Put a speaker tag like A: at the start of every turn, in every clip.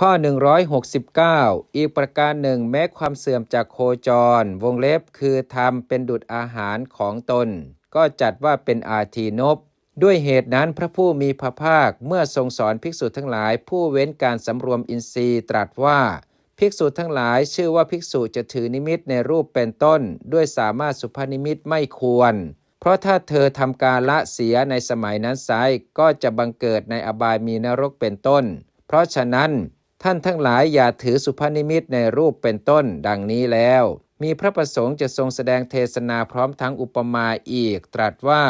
A: ข้อ 169 อีกประการหนึ่งแม้ความเสื่อมจากโคจร วงเล็บคือทำเป็นดุจอาหารของตน ก็จัดว่าเป็นอาทีนบ ด้วยเหตุนั้นพระผู้มีพระภาคเมื่อทรงสอนภิกษุทั้งหลาย ผู้เว้นการสำรวมอินทรีย์ตรัสว่า ภิกษุทั้งหลายชื่อว่าภิกษุจะถือนิมิตในรูปเป็นต้น ด้วยสามารถสุภนิมิตไม่ควร เพราะถ้าเธอทำการละเสียในสมัยนั้นไซก็จะบังเกิดในอบายมีนรกเป็นต้น เพราะฉะนั้น ท่านทั้งหลายอย่าถือสุภนิมิตในรูปเป็นต้นดังนี้แล้ว มีพระประสงค์จะทรงแสดงเทศนาพร้อมทั้งอุปมาอีก ตรัสว่า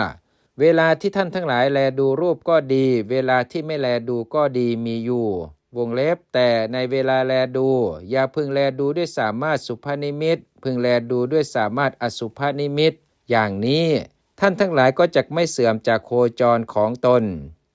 A: เวลาที่ท่านทั้งหลายแลดูรูปก็ดี เวลาที่ไม่แลดูก็ดีมีอยู่ วงเล็บแต่ในเวลาแลดู อย่าพึงแลดูด้วยสามารถสุภนิมิต พึงแลดูด้วยสามารถอสุภนิมิต อย่างนี้ ท่านทั้งหลายก็จะไม่เสื่อมจากโคจรของตน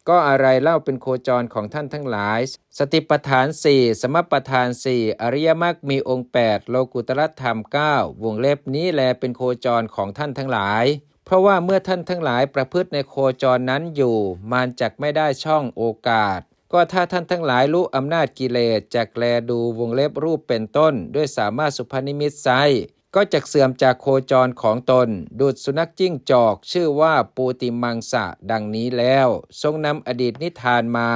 A: ก็อะไรเล่าเป็นโคจรของท่านทั้งหลาย สติปัฏฐานสี่สมปัฏฐานสี่อริยมรรคมีองค์ 8 โลกุตรธรรม 9 วงเล็บนี้แลเป็นโคจรของท่านทั้งหลาย เพราะว่าเมื่อท่านทั้งหลายประพฤติในโคจรนั้นอยู่ มันจักไม่ได้ช่องโอกาส ก็ถ้าท่านทั้งหลายรู้อำนาจกิเลสจักแลดูวงเล็บรูปเป็นต้น ด้วยสามารถสุภนิมิตไซ ก็จะเสื่อมจากโคจรของตน ดูดสุนัขจิ้งจอก ชื่อว่าปูติมังสะดังนี้แล้ว ทรงนำอดีตนิทานมา